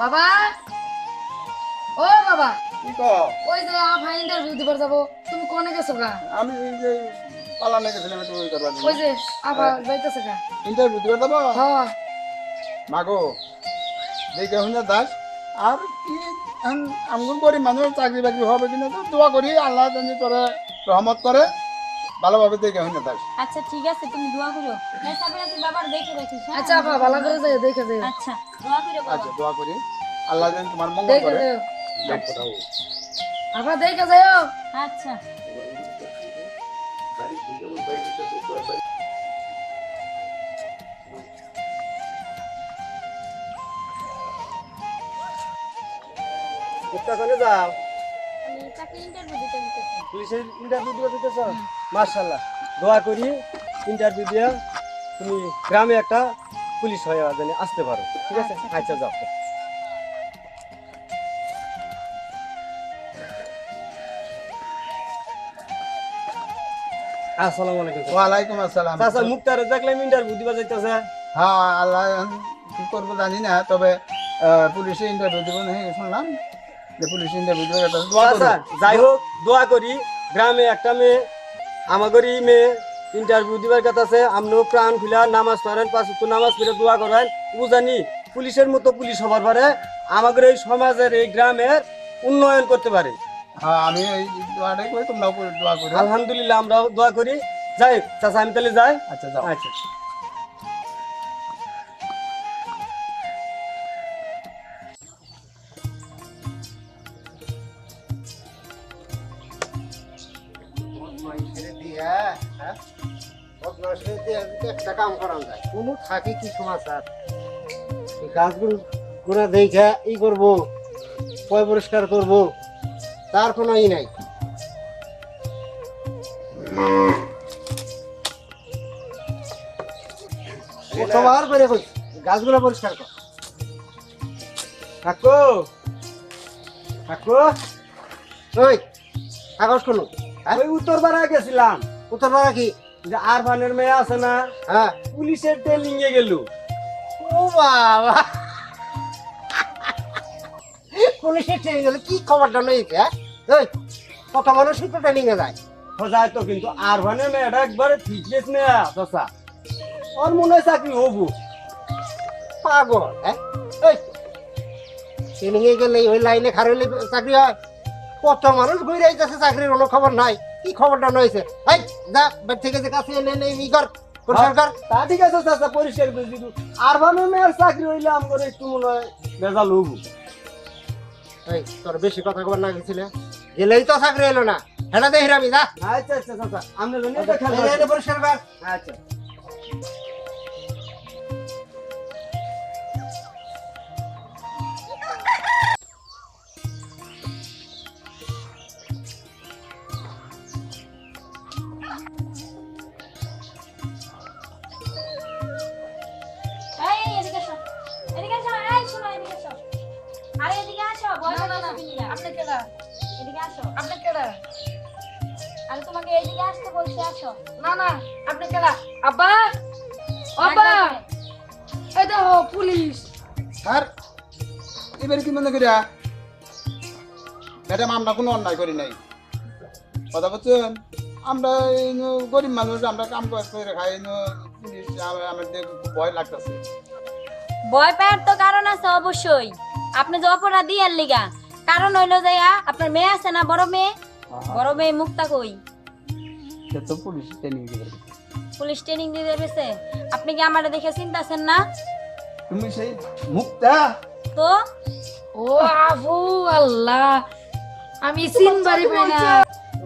বাবা। ও বাবা। কি কও? ওই যে আভা ইন্টারভিউ দিবার যাব। তুমি কোনে গেছো গা? আমি এই যে পালানে গেছিলাম একটু ওই করবার ওই যে আভা যাইতেছে গা। ইন্টারভিউ দিবে দেবো হ্যাঁ। মাগো দেখে শুনে দাস আর কি আমগুন করি মানুষ চাকরি বাকরি হবে কিনা তো দোয়া করি আল্লাহ জানি তোরা রহমত করে। ভালোভাবে দেখে শুনে দাস আচ্ছা ঠিক আছে তুমি দোয়া করো না সাবিনা তুই বাবার দেখে রাখিস হ্যাঁ? আচ্ছা আভা ভালো করে যাই দেখে যাই আচ্ছা দোয়া করো বাবা। আচ্ছা দোয়া করি। আল্লাহ জানি তোমার মঙ্গল করে। দেখে যাও আভা দেখে যাও। আচ্ছা। কোথায় যাও আমি চাকরি ইন্টারভিউ দিতে দিতেছি পুলিশের ইন্টারভিউ দিতে দিতেছ মার্শাল্লাহ দোয়া করি ইন্টারভিউ দিয়ে তুমি গ্রামে একটা পুলিশ হয়ে জানি আসতে পারো। ঠিক আছে? আচ্ছা। যাও। আসসালামু আলাইকুম। ওয়ালাইকুম আসসালাম চাচা মুক্তার দেখলাম ইন্টারভিউ দিবা যাইতেছে। হ্যাঁ আল্লাহ কি করব জানি না তবে পুলিশে ইন্টারভিউ দিব না শুনলাম। Police interview. যাই হোক দোয়া করি। গ্রামে একটা মেয়ে আমাগরি মেয়ে ইন্টারভিউ দিবার কথা আছে আমরাও প্রাণ খুলা নামাজ পড়েন পাঁচ নামাজ পড়ে দোয়া করেন। ও জানি পুলিশের মতো পুলিশ হবার পারে আমাদের এই সমাজের এই গ্রামের উন্নয়ন করতে পারে। হ্যাঁ আমি এই দোয়াটাই করি তোমরাও দোয়া করো আলহামদুলিল্লাহ আমরাও দোয়া করি। যাই চাচা আমি তাহলে যাই। আচ্ছা যাও। আচ্ছা। একটা কাম করা যায় কোনো থাকে কি সমাচার? এই গাছগুলো গুণা দেখে ই করব পয় পরিষ্কার করব তার কোনো ই নাই। কতবার করে কইছি গাছগুলো পরিষ্কার কর। কাকু কাকু ওই কাগজ কোনো ওই উত্তর পাড়া গেছিলাম। উত্তর পাড়া কি? যে আর ফানের মেয়ে আছে না হ্যাঁ পুলিশের ট্রেনিং এ গেল। ও বাবা। পুলিশের ট্রেনিং গেলে কি খবরটা নইছে হ্যাঁ? ওই কত মানুষই তো ট্রেনিং এ যায় যায় তো, কিন্তু আর ফানের মেয়েটা একবারে ফিটনেস মেয়ে চাচা ওর মনে হয় চাকরি হবু। পাগল হ্যাঁ? এই ট্রেনিং এ গেলে ওই লাইনে খারাইলে চাকরি হয়। কত মানুষ ঘুরে আইতেছে, চাকরির কোনো খবর নাই। কি খবরটা নইছে এই যা ঠিক আছে কাছে এনে নেই ই কর পরিষ্কার কর। তা ঠিক আছে চাচা পরিষ্কার করে দিব। আর ভালো না আর চাকরি হইলে আমার একটু মনে হয় বেজাল হবু। এই তোর বেশি কথা কবার না গেছিলে? গেলেই তো চাকরি এলো না। হেটা দেখি আমি যা। আচ্ছা আচ্ছা চাচা আমরা জন্য। পরিষ্কার কর। আচ্ছা। না এদিকে আসো। আপনি কেডা? আরে তোমাকে এদিকে আসতে বলছি আসো। না না আপনি কেডা? আব্বা? আব্বা? এই দেখো পুলিশ। আর এবারে কি মনে করিয়া? ম্যাডাম আমরা কোনো অন্যায় করি নাই। কথা বলছেন আমরা এই গরিব মানুষ আমরা কাম কাজ করে খাই পুলিশ আম- আমাদের ভয় লাগতেছে। ভয় পাওয়ার তো কারণ আছে অবশ্যই। আপনি যে অপরাধী এর লিগা কারণ হইল যে আপনার মেয়ে আছে না বড় মেয়ে? বড় মেয়ে মুক্তা কই? সে তো পুলিশ ট্রেনিং দিবে পুলিশ ট্রেনিং দিয়ে দেবেছে আপনি কি আমার দেখে চিন্তাছেন না? তুমি সেই মুক্তা? তো? ও আবু আল্লাহ আমি চিনবারই পাই না।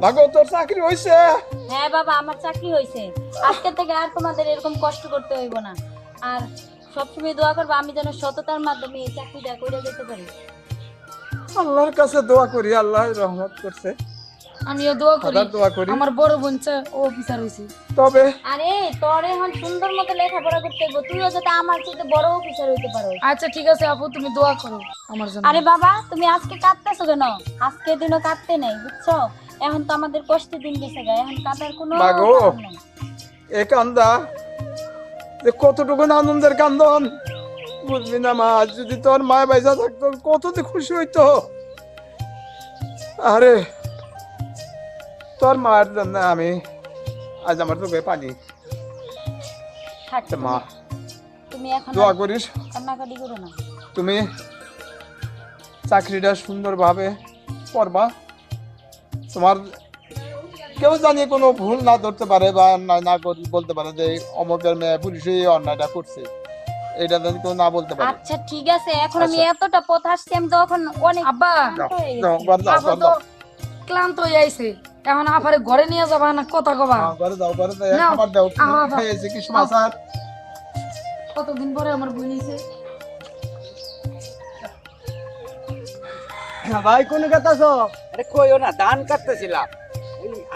ভাগো তোর চাকরি হইছে হ্যাঁ বাবা আমার চাকরি হইছে আজকে থেকে আর তোমাদের এরকম কষ্ট করতে হইব না। আর সবসময় দোয়া করব আমি যেন সততার মাধ্যমে এই চাকরিটা করে যেতে পারি। আল্লাহর কাছে দোয়া করি আল্লাহ রহমত করছে। আমিও দোয়া করি। দোয়া করি। আমার বড় বোন চা- ও অফিসার হয়েছে তবে আরে তোর এখন সুন্দর মতো লেখাপড়া করতে হইব। তুইও যাতে আমার চেয়ে বড় অফিসার হইতে পারো আচ্ছা ঠিক আছে আপু তুমি দোয়া করো আমার জন্য। আরে বাবা তুমি আজকে কাঁদতেছো কেন? আজকে দিনও কাঁদতে নেই বুঝছ? এখন তো আমাদের কষ্টের দিন গেছে গা এখন কাঁদার কোনো মাগো। এ কান্দা যে কতটুকু আনন্দের কান্দন। বুঝলি না মা যদি তোর মা বাইসা থাকতো কত যে খুশি হইতো। আরে তোর মার জন্য আমি আজ আমার চোখে পানি। থাক মা তুমি এখন দোয়া করিস। কান্নাকাটি করো না। তুমি চাকরিটা সুন্দরভাবে করবা। তোমার কেউ জানি কোনো ভুল না ধরতে পারে বা না না কর- বলতে পারে যে অমকের মেয়ে পুলিশে এই অন্যায়টা করছে। এটা কেউ না বলতে পারে। আচ্ছা ঠিক আছে এখন আমি আচ্ছা। এতটা পথ আসছি আমি তো এখন অনেক আব্বা। ক্লান্ত হয়ে আব্বা তো ক্লান্ত হয়ে আইছে। এখন আফারে ঘরে নিয়ে যাবা না কথা কবা। ঘরে যাও, ঘরে যাও, খাবার দাও, আহা, আহা। খেয়েছে কি সমাচার? কতদিন পরে আমার বই ভাই কোন কথা আরে কইও না ধান কাটতেছিলাম।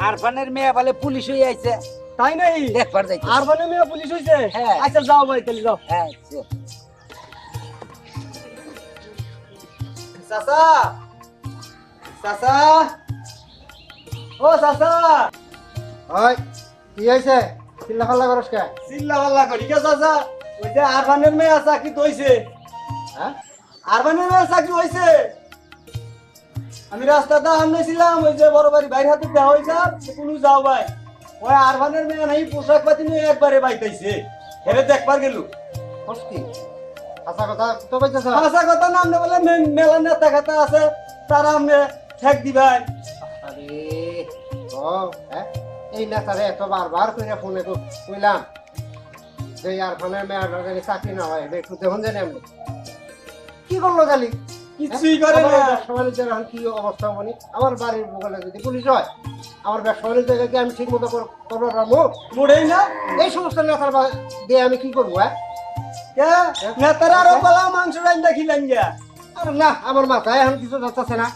আরফানের মেয়ে বলে পুলিশ হয়ে আইছে। তাই নাই দেখবার আর মানে মেয়ে পুলিশ হইছে? হ্যাঁ। আচ্ছা যাও ভাই তাহলে যাও। হ্যাঁ চাচা! চাচা! ও চাচা! ওই কি হয়েছে চিল্লা ফাল্লা করস কে? চিল্লা পাল্লা করি কে চাচা? ওই যে আরবানের মেয়ে চাকরি তো হইছে? হ্যাঁ? আরবানের মেয়ে চাকরি হইছে? আমি রাস্তাটা আনছিলাম ওই যে বড় বাড়ি বাইরে হাতে দেওয়া হয়েছে কোনো যাও ভাই। ওই আরবানের মেয়ে নাই পোশাক পাতি নিয়ে একবারে বাইতাইছে। হেরে দেখবার গেল। কি? আশা কথা তো কথা নাম নে বলে মেলা নেতা খাতা আছে তারা আমনে ঠেক দিবাই। আরে ও হ্যাঁ? এই নেতারে এত বারবার করে ফোনে তো কইলাম। যে আর ফোনের মেয়াটা জানি চাকরি না হয় একটু দেখুন জানি আমি কি করল জানি কিছুই করে না। ব্যবসা বাণিজ্যের এখন কি অবস্থা মানে? আমার বাড়ির বগলে যদি পুলিশ হয় আমার ব্যবসা বাণিজ্যকে কি আমি ঠিক মতো করব পারব মুড়েই না। এই সমস্ত নেতার দিয়ে আমি কি করব হ্যাঁ? কে? নেতারা আরও বলা মাংস রাইন্দা খিলাইন গিয়া আরে না আমার মাথায় এখন কিছু যাচ্ছে না।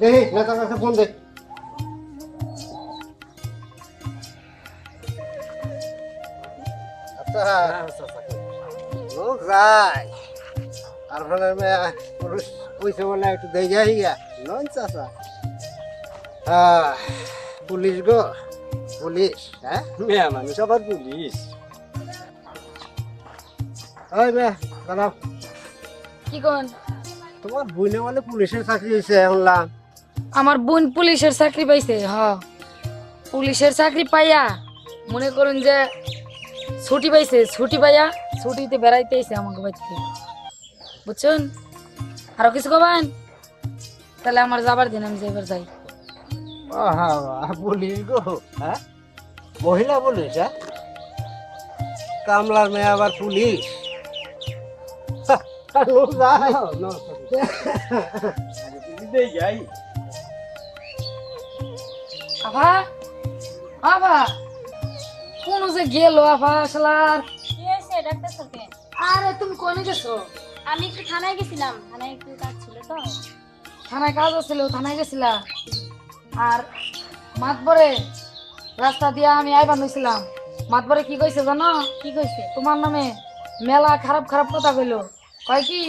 দেখি নেতার কাছে ফোন দে। আচ্ছা। লোক যায়। আর কইছে বলে একটু দেই যাই গা। নন চাচা পুলিশ গো পুলিশ হ্যাঁ? মেয়া মানুষ আবার পুলিশ? ওই মেয়ে দাঁড়াও। কি কোন? তোমার বইনে বলে পুলিশের চাকরি হয়েছে শুনলাম আমার বোন পুলিশের চাকরি পাইছে হ। পুলিশের চাকরি পাইয়া মনে করুন যে ছুটি পাইছে ছুটি পাইয়া ছুটিতে বেড়াইতে আইছে আমাকে বাড়িতে। বুঝছেন? আরও কিছু কবেন? তাহলে আমার যাবার দিন আমি যাইবার যাই। আহা, পুলিশ গো হ্যাঁ? মহিলা পুলিশ হ্যাঁ? কামলার মেয়ে আবার পুলিশ? লোক যায়। দেই যাই। আভা আভা কোন যে গেল আভা শালার? কি হয়েছে ডাক্তার সাথে আরে তুমি কোনে গেছো? আমি একটু থানায় গেছিলাম থানায় একটু কাজ ছিল তো। থানায় কাজ আছিল থানায় গেছিলা। আর মাতবরে রাস্তা দিয়া আমি আইবার নইছিলাম মাতবরে কি কইছে জানো? কি কইছে? তোমার নামে মেলা খারাপ খারাপ কথা কইলো। কয় কি?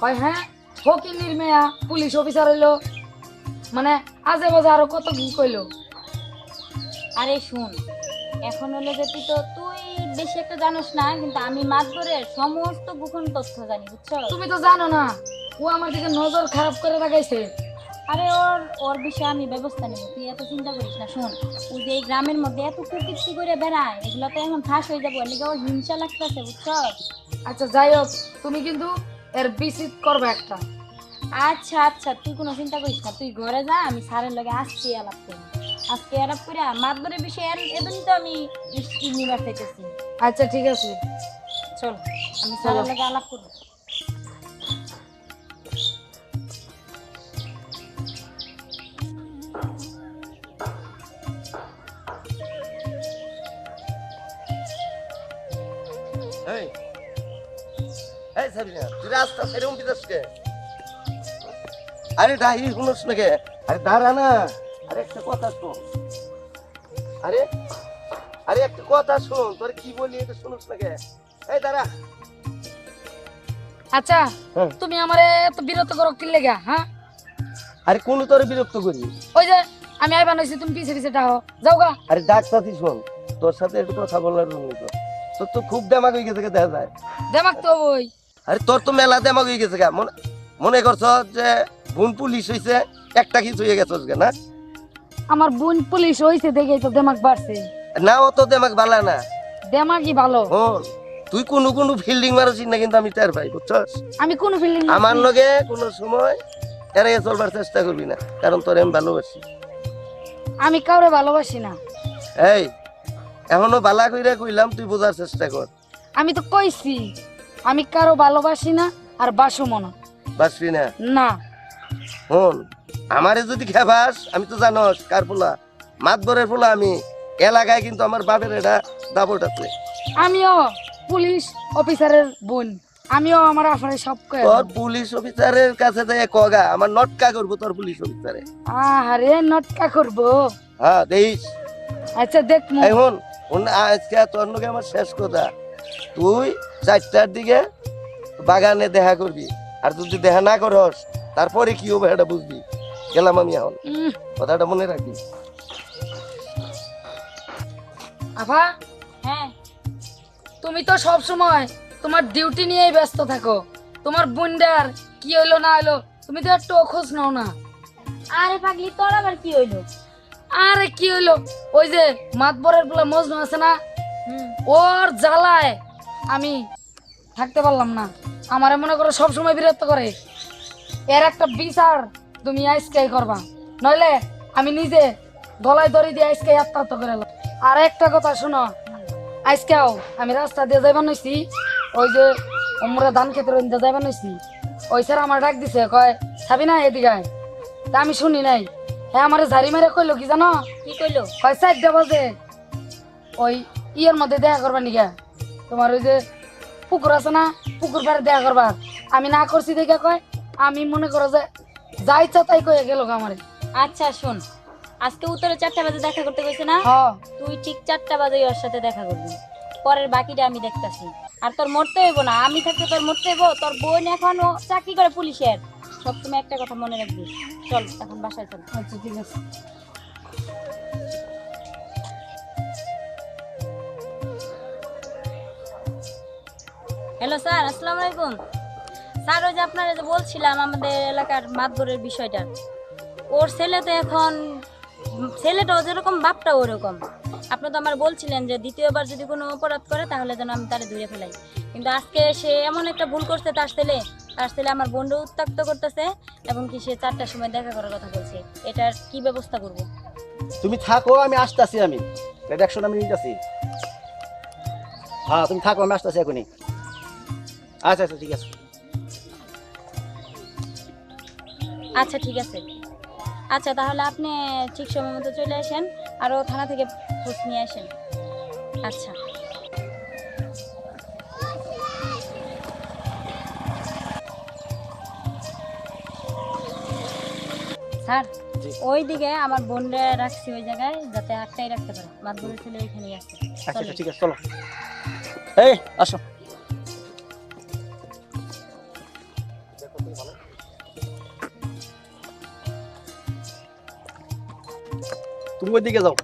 কয় হ্যাঁ? ফকিনির মেয়া পুলিশ অফিসার হইল। মানে আজে বাজে আরও কত কি কইলো? আরে শুন এখন হলো যে তুই তো তুই বেশি একটা জানোস না কিন্তু আমি মাতবরের সমস্ত গোপন তথ্য জানি বুঝছ? তুমি তো জানো না ও আমার দিকে নজর খারাপ করে লাগাইছে। আরে ওর ওর বিষয়ে আমি ব্যবস্থা নেব তুই এত চিন্তা করিস না শোন। ও যে এই গ্রামের মধ্যে এত কুকীর্তি করে বেড়ায় এগুলো তো এখন ফাঁস হয়ে যাব এদিকে ওর হিংসা লাগতেছে বুঝছ? আচ্ছা যাই হোক তুমি কিন্তু এর বিসিত করবে একটা। আচ্ছা আচ্ছা তুই কোনো চিন্তা করিস না তুই ঘরে যা আমি স্যারের লগে আসছি আলাপ করি। আজকে আলাপ করে মাতবরের বিষয়ে এর এদিন তো আমি চাইতেছি আচ্ছা ঠিক আছে। চল আমি লগে আলাপ করব এই এই সাবিনা তুই রাস্তা সেরকম দিতেছ কে? আরে ডাহি শুনোস না কে? আরে দাঁড়া না। আরে একটা কথা শোন। আরে আরে একটা কথা শোন তোর কি বলি এটা শুনোস না কে? এই দাঁড়া। আচ্ছা হ্যাঁ। তুমি আমারে এত বিরত করো কি লেগা হ্যাঁ? আরে কোন তোরে বিরক্ত করি? ওই যে আমি আইবা নইছি তুমি পিছে পিছে ডাকো যাও গা। আরে ডাক্তারই শোন তোর সাথে একটু কথা বলার জন্য তো তোর তো খুব দেমাগ হয়ে গেছে দেখা যায়। দেমাক তো ওই আরে তোর তো মেলা দেমাগ হয়ে গেছে গা মনে মনে করছ যে বোন পুলিশ হইছে একটা কিছু হয়ে গেছস গা না? আমার বোন পুলিশ হইছে দেখে তো দেমাগ বাড়ছে। না অত দেমাগ বালা না। দেমাগই ভালো। হন তুই কোনো কোনো ফিল্ডিং মারছিস না কিন্তু আমি টের পাই বুঝছস? আমি কোন ফিল্ডিং আমার লগে কোনো সময় এড়াইয়া চলবার চেষ্টা করবি না কারণ তোর আমি ভালোবাসি। আমি কাউরে ভালোবাসি না। এই এখনও বালা কইরা কইলাম তুই বোঝার চেষ্টা কর। আমি তো কইছি আমি কারও ভালোবাসি না আর বাসো মনা বাসবি না? না। হন আমারে যদি খেবাস আমি তো জানস কার পোলা। মাতবরের পোলা আমি। এলাকায় কিন্তু আমার বাপের এটা দাবট আছে আমিও পুলিশ অফিসারের বোন। আমিও আমার আপনার সব কয়ে তোর পুলিশ অফিসারের কাছে যাই কগা আমার নটকা করব তোর পুলিশ অফিসারে। আরে নটকা করব? হ্যাঁ দেখিস। আচ্ছা দেখমু এখন আজকে তোর লোকে আমার শেষ কথা। তুই চারটার দিকে বাগানে দেখা করবি। আর যদি দেখা না করস তারপরে কি হবে এটা বুঝবি। গেলাম আমি এখন। কথাটা মনে রাখবি। আফা হ্যাঁ। তুমি তো সব সময় তোমার ডিউটি নিয়েই ব্যস্ত থাকো। তোমার বুন্ডার কি হইল না হইল তুমি তো একটু খোঁজ নাও না। আরে পাগলি তোর আবার কি হইল? আরে কি হইল? ওই যে মাতবরের বলে মজনু আছে না? ওর জ্বালায় আমি থাকতে পারলাম না। আমারে মনে করো সব সময় বিরক্ত করে। এর একটা বিচার তুমি আজকেই করবা। নইলে আমি নিজে গলায় দড়ি দিয়ে আজকে আত্মহত্য করে। আর একটা কথা শোনো। আজকেও আমি রাস্তা দিয়ে যাইবা নইছি। ওই যে আমরা ধান খেতে রইতে যাইবা নইছি। ওই স্যার আমার ডাক দিছে কয় ছাবি না এদিকে। তা আমি শুনি নাই। হ্যাঁ আমার ঝাড়ি মেরে কইলো কি জানো? কি কইলো? কয় চারটা বাজে। ওই ইয়ের মধ্যে দেখা করবা নিকা তোমার ওই যে পুকুর আছে না পুকুর পাড়ে দেখা করবা আমি না করছি দেখে কয় আমি মনে করো যে যা ইচ্ছা তাই কয়ে গেল আমারে। আচ্ছা শোন। আজকে উত্তরে চারটা বাজে দেখা করতে কইছে না? তুই ঠিক চারটা বাজে ওর সাথে দেখা করবি। পরের বাকিটা আমি দেখতাছি। আর তোর মরতে হইব না আমি থাকতে তোর মরতে হইব তোর বোন এখন চাকরি করে পুলিশের। সব তুমি একটা কথা মনে রাখবি। চল এখন বাসায় চল। আচ্ছা ঠিক আছে। হ্যালো স্যার আসসালামু আলাইকুম। স্যার ওই যে আপনারা যে বলছিলাম আমাদের এলাকার মাতবরের বিষয়টা ওর ছেলে তো এখন ছেলেটাও যেরকম বাপটাও ওরকম। আপনি তো আমার বলছিলেন যে দ্বিতীয়বার যদি কোনো অপরাধ করে তাহলে যেন আমি তারে ধরে ফেলাই। কিন্তু আজকে সে এমন একটা ভুল করছে তার ছেলে। তার ছেলে আমার বন্ধু উত্তাক্ত করতেছে এবং কি সে চারটার সময় দেখা করার কথা বলছে। এটার কি ব্যবস্থা করব? তুমি থাকো আমি আসতেছি আমি। একশো আমি নিতেছি। হ্যাঁ তুমি থাকো আমি আসতেছি এখনই। আচ্ছা আচ্ছা ঠিক আছে। আচ্ছা ঠিক আছে। আচ্ছা তাহলে আপনি ঠিক সময় মতো চলে আসেন আরও থানা থেকে খোঁজ নিয়ে আসেন। আচ্ছা। স্যার। ওই দিকে আমার বোনরা রাখছি ওই জায়গায় যাতে আটটাই রাখতে পারে। মাতবরের ছেলে এখানেই আছে। আচ্ছা আচ্ছা ঠিক আছে চলো। এই আসো। তুমি ওই দিকে যাও।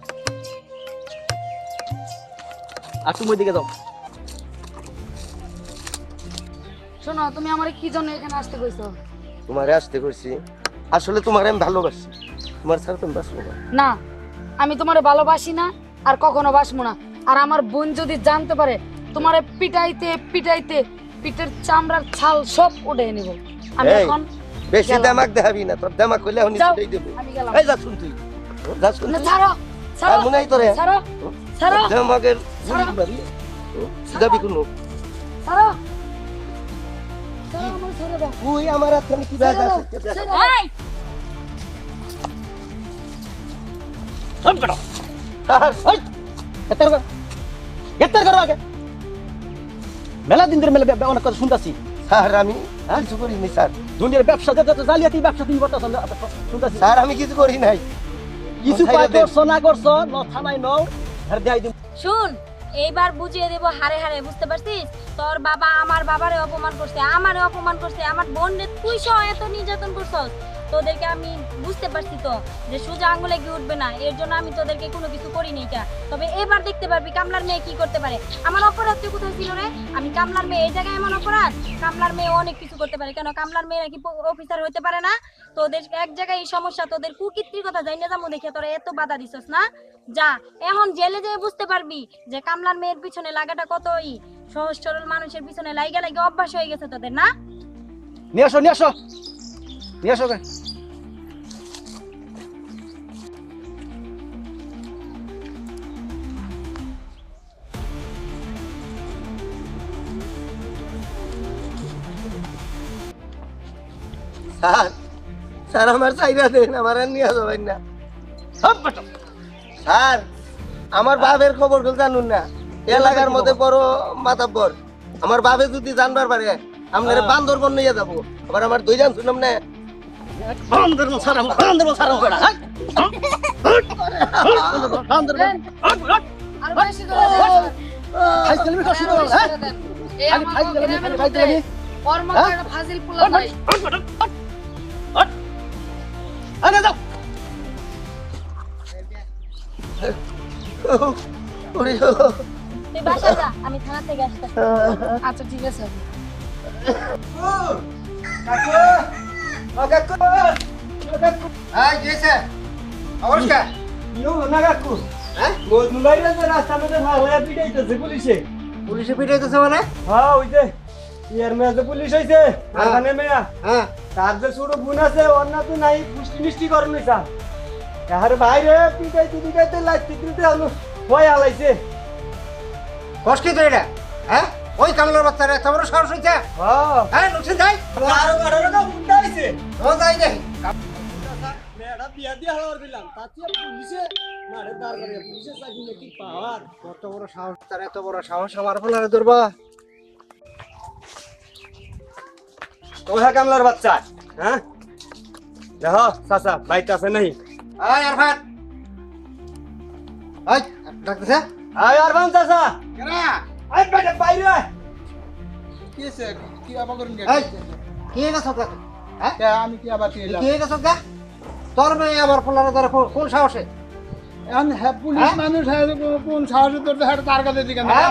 আর তুমি ওই দিকে যাও। শোনো তুমি আমার কি জন্য এখানে আসতে কইছো? তোমারে আসতে করছি আসলে তোমার আমি ভালোবাসি। তোমার ছাড়া তুমি বাঁচবো না। না আমি তোমারে ভালোবাসি না আর কখনো বাসবো না। আর আমার বোন যদি জানতে পারে তোমারে পিটাইতে পিটাইতে পিঠের চামড়ার ছাল সব উঠে নিব। আমি এখন বেশি। দামাক দেখাবি না তোর দামাক করলে এখন দেবো। আমি গেলাম। এই যা শুন তুই। না। ছাড়ো ছাড়ো মনে হয় তোরে। ছাড়ো ছাড়ো যাবি কোনো? ছাড়ো। তুই আমার হাত কি ব্যাগ আছে? কর। আগে। মেলা দিন ধরে মেলা অনেক কথা শুনতাছি। স্যার আমি কিছু করিনি স্যার। দুনিয়ার ব্যবসা যত যত জালিয়াতি ব্যবসা তুমি করতেছ শুনতাছি। স্যার আমি কিছু করি নাই। কিছু কোথায় করছ না করছ ন থানায় নও আর দেয় দিন শুন এইবার বুঝিয়ে দেব হারে হারে বুঝতে পারছিস? তোর বাবা আমার বাবারে অপমান করছে আমারে অপমান করছে আমার বোন তুই সহ এত নির্যাতন করছস। তোদেরকে আমি বুঝতে পারছি তো যে সোজা আঙুলে গিয়ে উঠবে না? এর জন্য আমি তোদেরকে কোনো কিছু করিনি কা তবে এবার দেখতে পারবি কামলার মেয়ে কি করতে পারে। আমার অপরাধ তুই কোথায় ছিল রে? আমি কামলার মেয়ে, এই জায়গায় এমন অপরাধ? কামলার মেয়ে অনেক কিছু করতে পারে। কেন কামলার মেয়ে নাকি অফিসার হতে পারে না? তোদের এক জায়গায় এই সমস্যা, তোদের কুকীর্তির কথা জানি না যাব দেখে তোরা এত বাধা দিছস না? যা, এখন জেলে যেয়ে বুঝতে পারবি যে কামলার মেয়ের পিছনে লাগাটা কতই সহজ সরল মানুষের পিছনে লাইগা লাগে অভ্যাস হয়ে গেছে তোদের, না? নিয়ে আসো নিয়ে আসো। নিয়ে আসো স্যার স্যার আমার চাইরা দেন আমার আর নিয়ে যাবেন না। স্যার আমার বাপের খবরগুলো জানুন না। এলাকার মধ্যে বড় মাতাব্বর। আমার বাপে যদি জানবার পারে আপনার বান্দরবন নিয়ে যাব। আবার আমার দুই জান শুনলাম না। বান্দরবন হ্যাঁ? হ্যাঁ? ফাজিল পোলা নাই। আরে যাও। ওরে, তুই বাসা যা আমি থানা থেকে আসতে আচ্ছা ঠিক আছে। এই গেছে নমস্কার ইয়ো না কাকু হ্যাঁ? মজনুলাইরা যে রাস্তা মধ্যে ভাগলা পিটাইতেছে পুলিশে। পুলিশে পিটাইতেছে মানে? হ্যাঁ ওই যে। ইয়ার মেয়ে যে পুলিশ হয়েছে মেয়া। হ্যাঁ। তার যে ছোট বোন আছে ওর না তো নাই পুষ্টি মিষ্টি করেন নিসা তাহার বাইরে পিটাইতে পিটাইতে লাইতে দিতে আলো ভয় আলাইছে কষ্ট তো এটা? হ্যাঁ? ওই কামলার বাচ্চারা এত বড় সাহস হয়েছে হ্যাঁ। হ্যাঁ নুকসান যাই। আরও আরও না উল্টা আইছে। ও যাই যাই মেয়েটা বিয়া দিয়ে হাওয়ার দিলাম। তাতে পুলিশে মারে দাঁড় করে পুলিশে চাকরি নাকি পাওয়ার? কত বড় সাহস তার এত বড় সাহস আমার ফলারে ধরবা। কোথা কামলার বাচ্চা হ্যাঁ? দেখো চাচা বাইতে আছে নাই আয় আরফান আয় ডাকতেছে? আয় আর বান চাচা। কেনা আয় বাইরে বাইরে। কি হয়েছে? কি আবার করুন কে? গেছ তোকে হ্যাঁ? আমি কি আবার কি গেছ তোকে তোর মেয়ে আমার ফলারে ধরে কোন- সাহসে? এখন হ্যাঁ, পুলিশ? মানুষ কোন সাহসে হ্যাঁ তার কাছে দিকে হ্যাঁ,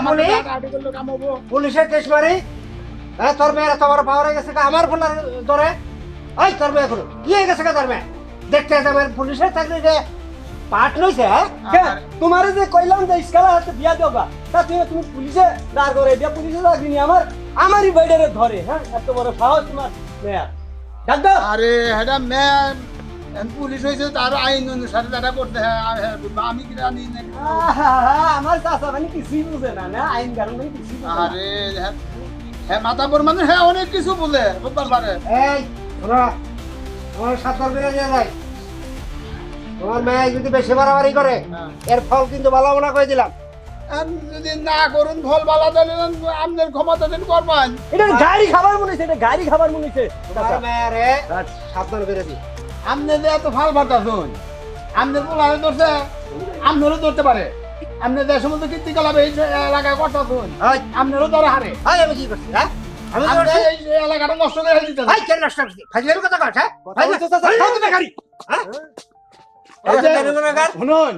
পুলিশের কেস মারি? হ্যাঁ তোর মেয়ের বড় পাওয়ার গেছে আমার ফলারে ধরে ওই তোর মেয়ে কোনো কি হয়ে গেছে তোর মেয়ে? দেখতে যাবে পুলিশের চাকরি যে পাঠ লইছে হ্যাঁ? তোমার যে কইলাম যে ইসকালা হাতে বিয়া দেবা তা তুমি তুমি পুলিশে দাঁড় করে দিয়া পুলিশে চাকরি নি আমার আমারই বাইরে ধরে হ্যাঁ? এত বড় সাহস তোমার মেয়া ডাক দাও। আরে হ্যাঁ মেয়ে এখন পুলিশ হয়েছে তার আইন অনুসারে তারা করতে হ্যাঁ হ্যাঁ, আমি কি জানি আমার চাচা মানে কিছুই বুঝে না না? আইন কারণ মানে কিছুই আরে হ্যাঁ হ্যাঁ মাথা হ্যাঁ অনেক কিছু বলে বুঝতে পারে। এই শোনো তোমার সাতবার বেড়ে যায় তোমার মেয়ে যদি বেশি বাড়াবাড়ি করে হ্যাঁ। এর ফল কিন্তু ভালো মনে করে দিলাম। যদি না করুন ফল বালা আপনার ক্ষমতা দিন করবেন। এটা গাড়ি খাবার মনে হচ্ছে এটা গাড়ি খাবার মনে হচ্ছে। তোমার মেয়েরে সাবধান করে দিই। আপনি যে এত ফাল বাতাসুন আপনার পোলারে ধরছে আপনারও ধরতে পারে। আপনি দেশের মধ্যে কীর্তি কলাবে এই এলাকায় কথা শুন আপনারও ধরে হারে। আমি কি করছি হ্যাঁ? আমি? এই এলাকাটা নষ্ট করে এই কেন নষ্ট করছি? ফাজলের কথা হ্যাঁ? কথা গাড়ি হ্যাঁ? শুনুন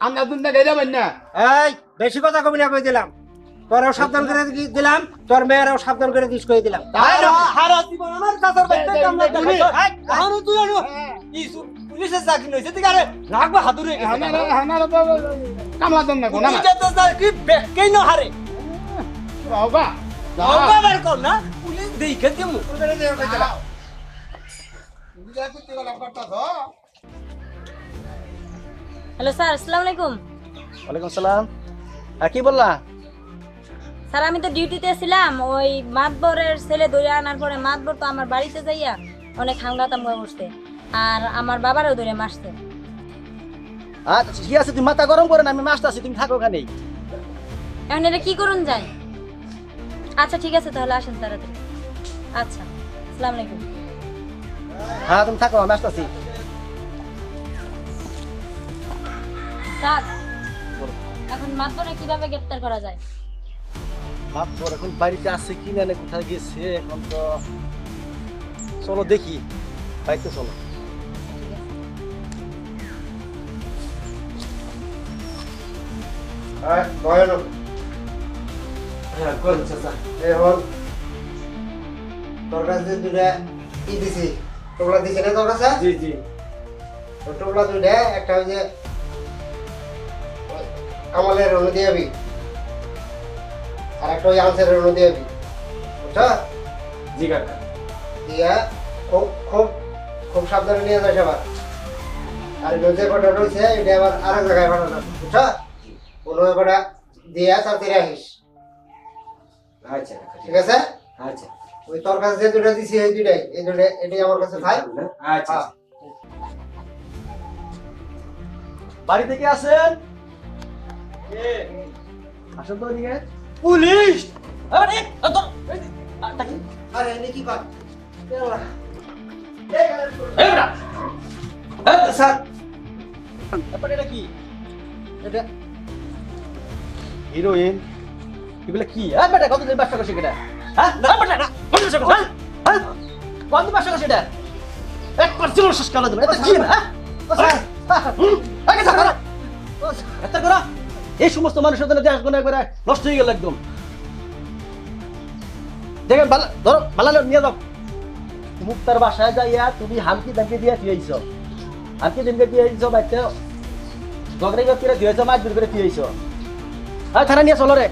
আমরা দুনটা গাই যাবেন না? এই বেশি কথা না কই দিলাম। তোরাও সাবধান করে দিলাম তোর মেয়েরাও সাবধান করে দিস দিলাম। হারা জীবন আমার তুই আনো পুলিশের চাকরি নইছে ঠিক আছে রাখবা হাতুরে হানারা হানারা তো কামলা দেন না কোনা পুলিশে তো চাকরি বেকেই ন হারে। বাবা বাবা বার কর না পুলিশ দেখে দিমু। হ্যালো স্যার আসসালামু আলাইকুম। ওয়ালাইকুম সালাম। আর কি বললা? স্যার আমি তো ডিউটিতে ছিলাম ওই মাতবরের ছেলে ধরে আনার পরে মাতবর তো আমার বাড়িতে যাইয়া অনেক হাঙ্গা তামগা করছে আর আমার বাবারও ধরে। মারছে আচ্ছা ঠিক আছে তুমি মাথা গরম করে না আমি আছি তুমি থাকো ওখানেই। এখন এটা কি করুন যায় আচ্ছা ঠিক আছে তাহলে আসেন তাড়াতাড়ি। আচ্ছা আসসালামু আলাইকুম। হ্যাঁ তুমি থাকো আমি আসতেছি। স্যার এখন মাতবরে কীভাবে গ্রেপ্তার করা যায়? মাত্র এখন বাড়িতে আছে কি না কোথায় গেছে এখন তো চলো দেখি বাইতে চলো। হ্যাঁ হ্যাঁ কোন চাচা। এখন তোর কাছে দুটা ই দিছি টোপলা দিছি না তোর কাছে? জি জি। টোপলা দুইটা একটা ওই যে কামালের অনুদি যাবি আর একটা ওই আনসারের অনুদি যাবি বুঝছ? জি কাকা। দিয়া খুব খুব খুব সাবধানে নিয়ে যাস আবার আর যে কটা রয়েছে এটা আবার আরেক জায়গায় পাঠানো বুঝছ? কোনো কটা দিয়া তাড়াতাড়ি আসিস আচ্ছা ঠিক আছে? আচ্ছা। ওই তোর কাছে যে দুটা দিছি এই দুটাই এই দুটা এটাই আমার কাছে ভাই আচ্ছা। বাড়ি থেকে আসেন আসেন তো এদিকে। পুলিশ! আরে। আরে এনে কি কর? স্যার। এটা কি? এটা হিরোইন? এগুলো কি? হ্যাঁ বেটা কতদিন ব্যবসা করছে এটা? হ্যাঁ? না বেটা না কত ব্যবসা করছে হ্যাঁ? হ্যাঁ? কত ব্যবসা করছে এটা? এক পার্সেন্ট শেষ করে দেবে এটা কি? না হ্যাঁ। এত করো এই সমস্ত মানুষের জন্য দেশ গুণ একবারে নষ্ট হয়ে গেল একদম। দেখেন ধরো বালালে নিয়ে যাও। মুক্তার বাসায় যাইয়া তুমি হামকি দামকি দিয়ে দিয়েছ হামকি দামকি দিয়েছ বাইতে জগরাই করে দিয়েছ মাছ দূর করে দিয়েছ হ্যাঁ থানা নিয়ে চলো রে।